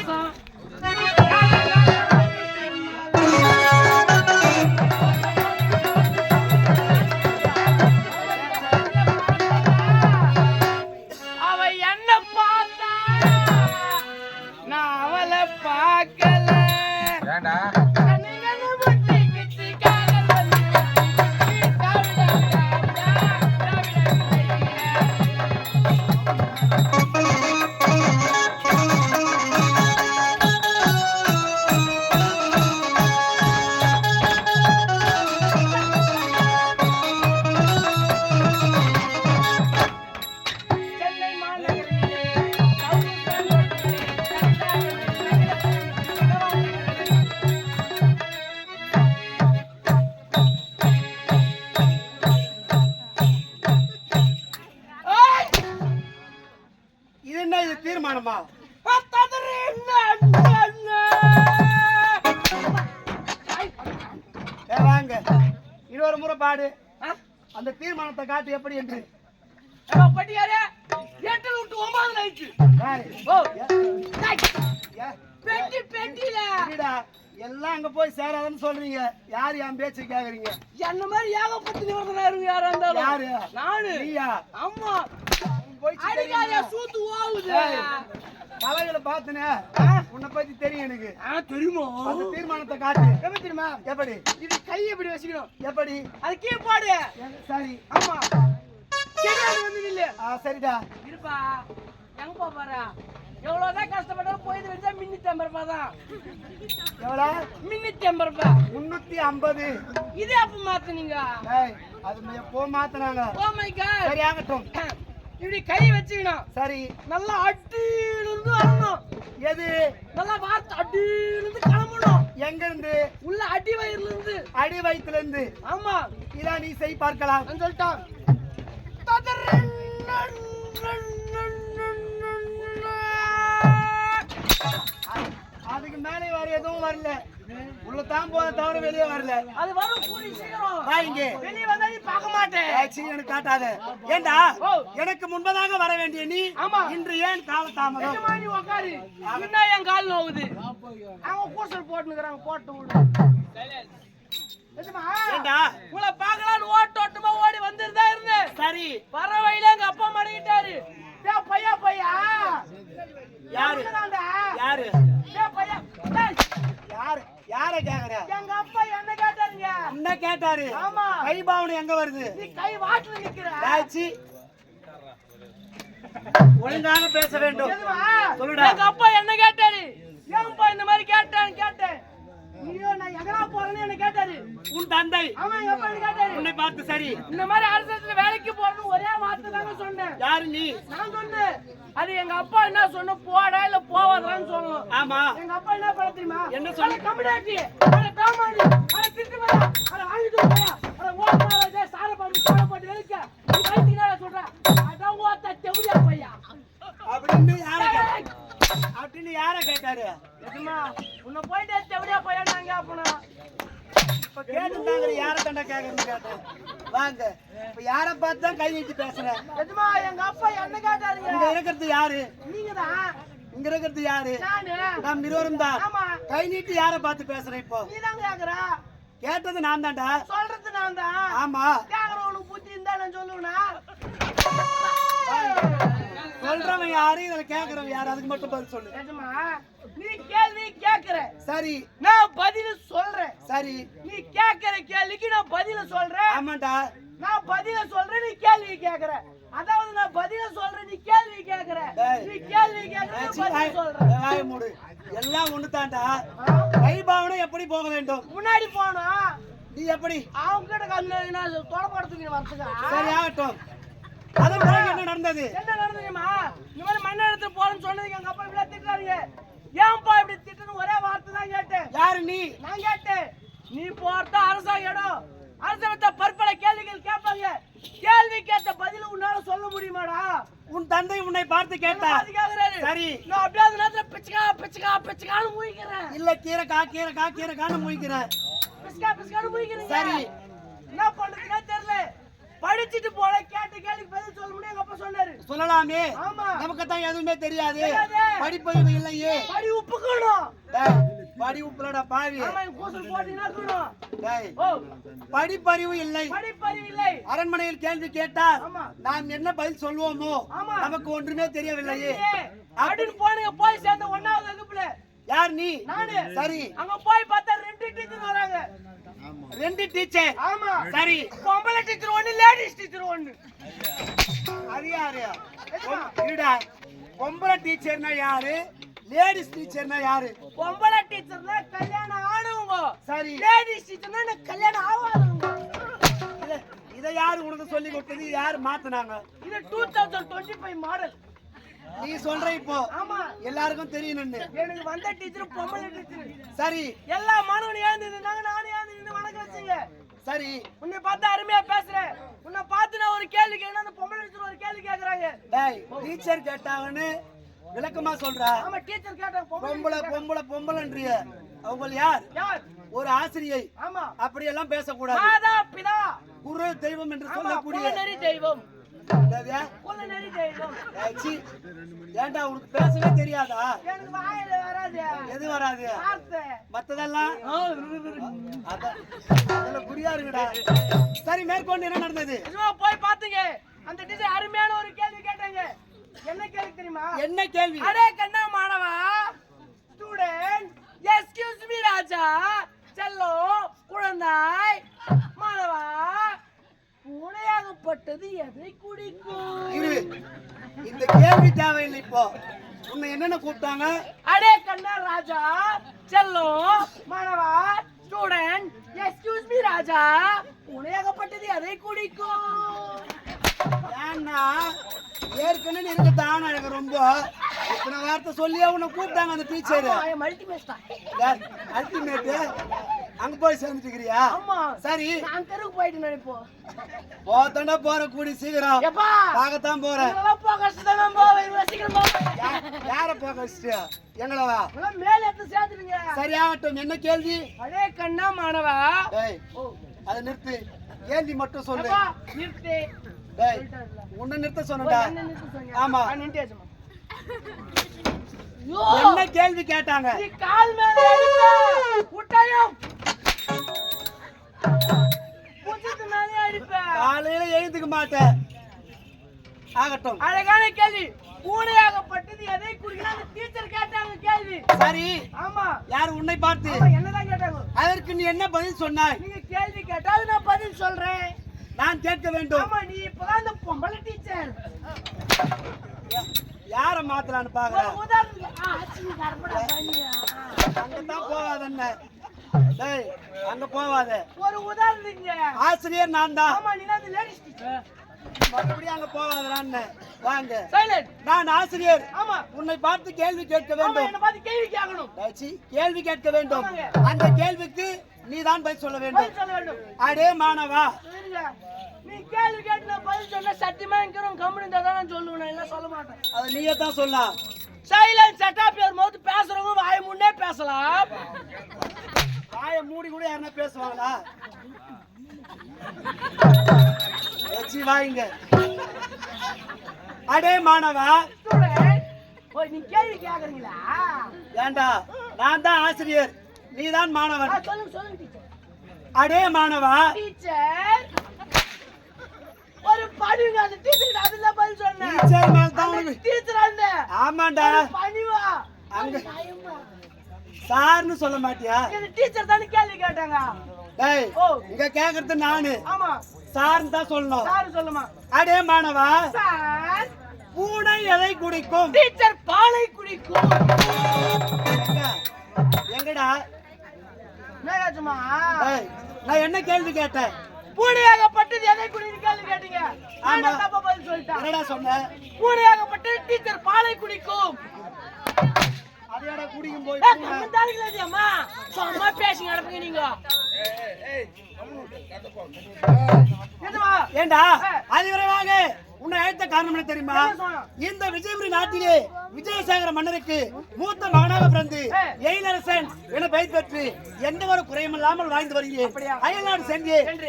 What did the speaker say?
சந்தோஷம் என்ன பார்த்தா? நான் அவளை பார்க்கல. ஏண்டா? தீர்மானமா? ஐய்! வாங்க இன்னொரு முறை பாடு? அந்த தீர்மானத்தை காட்டு எப்படி என்று பட்டியாரே, எட்டுல விட்டு ஒன்பதுல ஆயிடுச்சு. பெட்டி, பெட்டியில. எல்லாம் அங்க போய் சேராதுன்னு சொல்றீங்க யாரு என் பேச்சு கேக்குறீங்க என்ன மாதிரி ஏகப்பட்ட இருங்க யாரா இருந்தாலும். யாரு நானு. நீயா ஆமா. போய் சூத்து ஓவுது. தலைகளை பாத்துனே உன்னை பத்தி தெரியும் எனக்கு தெரியுமா? அந்த தீர்மானத்தை காட்டு எப்படி தெரியுமா? எப்படி இது கையை இப்படி வச்சுக்கணும். எப்படி அது கீழே போடு. சரி ஆமா. வந்து நில்லு. சரிடா இருப்பா. எங்க போற? எவ்வளவுதான் கஷ்டப்பட்டாலும் போயிட்டு வந்தா முன்னூத்தி ஐம்பது ரூபாய் தான். எவ்வளோ முன்னூத்தி ஐம்பது ரூபாய். முன்னூத்தி ஐம்பது இது மாத்துனீங்க? அது எப்போ மாத்துனாங்க Oh my God. சரி ஆகட்டும் இப்படி கை வச்சுக்கணும் சரி. நல்லா அடியிலிருந்து வரணும். எது? நல்லா வார்த்தை அடியிலிருந்து கிளம்பணும். எங்க இருந்து உள்ள அடி வயிறுல இருந்து அடி வயிற்றுல இருந்து ஆமா. இதா நீ செய் பார்க்கலாம். சொல்லிட்டான். அது- அதுக்கு மேலே வேற எதுவும் வரல. உள்ள தான் போத தவிர வெளியே வரல. அது வரும் கூடி சீக்கிரம். வா இங்கே. வெளியே வந்தா நீ பார்க்க மாட்டேன். எனக்கு காட்டாத. ஏண்டா. எனக்கு முன்பதாக வர வேண்டிய நீ. இன்று ஏன் கால தாமதம்? நிஜமா நீ உக்காரு. என்ன என் கால் நோவுது. அவங்க கூசல் போட்டுனுக்குறாங்க போட்டு விடு? ஏண்டா? உங்களை பார்க்கலான்னு ஓட்டு ஓட்டமா ஓடி வந்துருதா இருந்தேன் சரி. வர வழியில எங்க அப்பா மடங்கிட்டாரு பையா பையா. யாரு? யாரு? எங்க அப்பா என்ன கேட்டாருங்க என்ன கேட்டாரு ஆமா. கை பாவனை எங்க வருது நீ கை வாட்டுல நிக்கிற ஏச்சி. ஒழுங்காக பேச வேண்டும்? சொல்லுடா. எங்க அப்பா என்ன கேட்டாரு ஏன்பா இந்த மாதிரி கேட்டேன்னு கேட்டேன் ஐயோ நான் எங்கடா போறேன்னு என்ன கேட்டாரு உன் தந்தை. உன்னை பார்த்து சரி. இந்த மாதிரி அரசத்துல வேலைக்கு போறேன்னு ஒரே வார்த்தை தாங்க சொன்னேன். யாரு நீ? நான் சொன்னேன். அது எங்க அப்பா என்ன சொன்ன போடா இல்ல போவாதான்னு சொல்லணும் ஆமா. எங்க அப்பா என்ன பண்ண தெரியுமா? என்ன? அட கம்யூனிட்டி அட காமாடி அட திட்டு வரா அட வாங்கிட்டு வரா அட ஓட மாறாதே சார பாம்பு சார போட்டு வெளிக்க நீ வைத்தினா சொல்ற அட ஓத்த தெவுடியா பையா அப்படின்னு யார கே- அப்படின்னு யார கேட்டாரு எதுமா உன்னை போயிட்டு தெவுடியா பையா நாங்க அப்பனா இப்ப கேட்டுட்டாங்க கேக்குறேன்னு கேட்டேன் வாங்க. இப்ப யார பார்த்து தான் கை நீட்டி பேசுறேன் எதுமா எங்க அப்பா என்ன கேட்டாருங்க? இங்க இருக்கிறது யாரு? நீங்க தான். இங்க இருக்கிறது யாரு? நானு. நாம் இருவரும் தான். ஆமா. கை நீட்டி யார பார்த்து பேசுறேன் இப்போ? நீ தான் கேக்குற. கேட்டது நான் தான்டா. சொல்றது நான் தான். ஆமா. கேக்குறவனுக்கு புத்தி இருந்தா நான் சொல்லுவேனா சொல்றவன் யாரு? இதுல கேக்குறவன் யாரு? அதுக்கு மட்டும் பதில் சொல்லு. நீ கேள்வி கேக்குற. சரி. நான் பதில் சொல்றேன். சரி. நீ கேக்குற கேள்விக்கு நான் பதில சொல்றேன். ஆமாண்டா. நான் பதில சொல்றேன் நீ கேள்வி கேக்குற. அதாவது நான் பதில சொல்றேன் நீ கேள்வி கேக்குற. நீ கேள்வி கேக்குற நான் ஏச்சி, பதில் வாய்- சொல்றேன். வாயை மூடு. எல்லாம் ஒண்ணு தான்டா கை பாவனை எப்படி போக வேண்டும்? முன்னாடி போனா நீ எப்படி? அவங்க கிட்ட கண்ணு தொடப்படுத்துங்க வரத்துக்கா? சரி ஆகட்டும். அதன் பிறகு என்ன நடந்தது? என்ன நடந்ததுமா இந்த மாதிரி மண்ணை எடுத்து போறேன்னு சொன்னதுக்கு எங்க அப்பா இப்படி திட்டுறாருங்க. ஏன்பா இப்படி திட்டுன்னு ஒரே வார்த்தை தான் கேட்டேன். யாரு நீ? நான் கேட்டேன். நீ போறது அரசாங்க இடம். அரசாங்கத்தை பற்பல கேள்விகள் கேட்பாங்க. கேள்வி கேட்ட பதில் உன்னால சொல்ல முடியுமாடா? உன் தந்தை உன்னை பார்த்து கேட்டார். சரி. நான் அப்படியே அந்த நேரத்துல பிச்சுக்கா பிச்சுக்கா பிச்சுக்கான்னு மூய்க்கிறேன் இல்ல கீரை கா கீரை கா கீரை கான்னு முழிக்கிற பிச்சுக்கா பிச்சுக்கான்னு மூய்க்கிறேன் சரி. என்ன பண்றதுன்னே தெரியல. படிச்சிட்டு போல கேட்ட கேள்விக்கு பதில் சொல்ல முடியும் எங்க அப்பா சொன்னாரு சொல்லலாமே. நமக்கு தான் எதுவுமே தெரியாது. படிப்பறிவு இல்லையே. படி டேய், படி உப்புலடா பாவி. படிப்பறிவு இல்லை. அரண்மனையில் கேள்வி கேட்டால் நாம் என்ன பதில் சொல்லுவோமோ ஆமா. நமக்கு ஒன்றுமே தெரியவில்லையே. அப்படின்னு போனீங்க போய் சேர்ந்த ஒன்னாவது வகுப்புல. யார் நீ? நானு. சரி. அங்க போய் பார்த்தா ரெண்டு டீச்சர் வராங்க. ரெண்டு டீச்சர்? ஆமா. சரி. பொம்பளை டீச்சர் ஒண்ணு லேடிஸ் டீச்சர் ஒண்ணு. அது யாரு இருடா. பொம்பளை டீச்சர்னா யாரு? லேடிஸ் டீச்சர்னா யாரு? பொம்பளை டீச்சர்னா கல்யாணம் ஆனவங்க. சரி. லேடிஸ் டீச்சர்னா எனக்கு கல்யாணம் ஆகாதவங்க. இத- யாரு உனக்கு சொல்லி கொடுத்தது? யாரு மாத்துனாங்க? இது two thousand twenty five model நீ சொல்ற இப்போ. ஆமா. எல்லாருக்கும் தெரியணும்னு. எனக்கு வந்த டீச்சர் பொம்பளை டீச்சர் சரி. எல்லா மாணவனும் ஏந்து நானும் ஏந்து வணக்கம் வச்சுங்க. சரி. உன்னை பார்த்தா அருமையா பேசுறேன். உன்னை பார்த்து நான் ஒரு கேள்வி கேட்கணும் அந்த பொம்பளை டீச்சர் ஒரு கேள்வி கேக்குறாங்க. டேய் டீச்சர் கேட்டாங்கன்னு விளக்கமா சொல்ற. ஆமா டீச்சர் கேட்டாங்க. பொம்பளை பொம்பளை பொம்பளை பொம்பளைன்றிய. அவங்க யார்? யார்? ஒரு ஆசிரியை. ஆமா. அப்படி எல்லாம் பேசக்கூடாது. மாதா பிதா. குரு தெய்வம் என்று சொல்லக்கூடிய தெய்வம். ஏன்டா உனக்கு பேசவே தெரியாதா? எது வராது? மத்ததெல்லாம். அதுல குறியா இருக்குடா. சரி மேற்கொண்டு என்ன நடந்தது? போய் பாத்துங்க. அந்த டீச்சர் அருமையான ஒரு கேள்வி கேட்டாங்க. என்ன கேள்வி தெரியுமா? என்ன கேள்வி? அடே கண்ணா மாணவா. ஸ்டூடெண்ட் எஸ்கியூஸ் மீ ராஜா. செல்லோ குழந்தாய் மாணவா பூனையாகப்பட்டது எதை குடிக்கும்? இந்த கேள்வி தேவையில்லை இப்போ. உன்னை என்னென்ன கூப்பிட்டாங்க? அடே கண்ணா ராஜா செல்லோ மாணவா ஸ்டூடெண்ட் எஸ்கியூஸ் மீ ராஜா பூனையாகப்பட்டது எதை குடிக்கும்? ஏன்னா ஏற்கனவே இருக்க தான் எனக்கு ரொம்ப. இத்தனை வார்த்தை சொல்லியே உன்னை கூப்பிட்டாங்க அந்த டீச்சர் மல்டிமேஸ்டா அல்டிமேட்டு அங்க போய் சேர்ந்துட்டுக்கிறியா? ஆமா. சரி. நான் தெருவுக்கு போயிட்டு நினைப்போம் போத்தண்டா போற கூடி சீக்கிரம். எப்பா. பார்க்கத்தான் போறேன் போக கஷ்டம் இவ்வளவு சீக்கிரம் யா- யார போக வச்சுட்டு எங்களவா மேல எடுத்து சேர்த்துடுங்க சரி ஆகட்டும் என்ன கேள்வி? அடே கண்ணா மாணவா? அதை நிறுத்து. கேள்வி மட்டும் சொல்லு. நிறுத்து. உன்னை நிறுத்த சொன்னடா? ஆமா. என்ன கேள்வி கேட்டாங்க? நீ கால் மேல அடிப்ப. காலையில எழுந்துக்க மாட்டேன். ஆகட்டும். அழகான கேள்வி. பூனையாகப்பட்டது எதை அந்த டீச்சர் கேட்டாங்க கேள்வி. சரி. ஆமா. யார் உன்னை பார்த்து? என்னதான் கேட்டாங்க? அதற்கு நீ என்ன பதில் சொன்னாய்? நீங்க கேள்வி கேட்டா அது நான் பதில் சொல்றேன். நான் கேட்க வேண்டும். ஆமா நீ இப்பதான் அந்த பொம்பளை டீச்சர் யார மாத்தலான்னு பாக்குறேன். அங்கதான் போகாத என்ன டேய் அங்க போகாத. ஒரு உதாரணத்துக்கு ஆசிரியர் நான் தான். ஆமா நீ தான் லேடிஸ் டீச்சர் மறுபடியும் அங்க போகாதான்னு வாங்க. சைலண்ட் நான் ஆசிரியர். ஆமா. உன்னை பார்த்து கேள்வி கேட்க வேண்டும். என்ன பார்த்து கேள்வி கேட்கணும். ஏச்சி, கேள்வி கேட்க வேண்டும். அந்த கேள்விக்கு நீதான் பதில் சொல்ல வேண்டும். பதில் சொல்ல வேண்டும். அடே மாணவா. நீ கேள்வி கேட்டு பதில் சொன்னா சத்தியமா இருக்கிறோம் கம்பெனி தான் நான் சொல்லுவேன். சொல்ல மாட்டேன். அது நீயே தான் சொல்லலாம். சைலண்ட் செட்டப் யுவர் மவுத் பேசுறவங்க வாய் முன்னே பேசலாம். வாயை மூடி கூட யாருன்னா பேசுவாங்களா? வச்சு வாங்க. அடே மாணவா. நீ கேள்வி கேக்குறீங்களா? ஏண்டா நான் தான் ஆசிரியர். நீதான் ஆ, மாணவன் சொல்லுங்க சொல்லுங்க டீச்சர். அடே மாணவா. டீச்சர் ஒரு பணிவுங்க அந்த டீச்சர் அதுல பதில் சொன்னேன். டீச்சர் மேல தான் டீச்சர் அந்த ஆமாண்டா. ஒரு பணிவா. அங்க. சார்னு சொல்ல மாட்டியா? டீச்சர் தானே கேள்வி கேட்டாங்க. டேய். இங்க கேக்குறது நானு. ஆமா. சார்னு தான் சொல்லணும். சார் சொல்லுமா. அடே மாணவா சார். பூனை எதை குடிக்கும்? டீச்சர் பாலை குடிக்கும். எங்க? எங்கடா? டேய் நான் என்ன கேள்வி கேட்டேன்? பூனையாகப்பட்டது எதை குடின்னு கேள்வி கேட்டீங்க. ஆமா. தப்பா பதில் சொல்லிட்டேன்? என்னடா சொன்ன? பூனையாகப்பட்டது டீச்சர் பாலை குடிக்கும். அதையோட குடிக்கும் போய் ஏய், கம்முந்தாளுங்களே இது, அம்மா சும்மா பேசி நடப்புங்க நீங்க என்னம்மா? ஏண்டா. அதிவிரைவாக உன்னை அழைத்த காரணம் என்ன தெரியுமா? இந்த விஜயபுரி நாட்டிலே விஜயசேகர மன்னருக்கு மூத்த மகனாக பிறந்து. எயிலரசன் என பெயர் பெற்று எந்த ஒரு குறையும் இல்லாமல் வாழ்ந்து வருகிறேன்? அயல்நாடு சென்று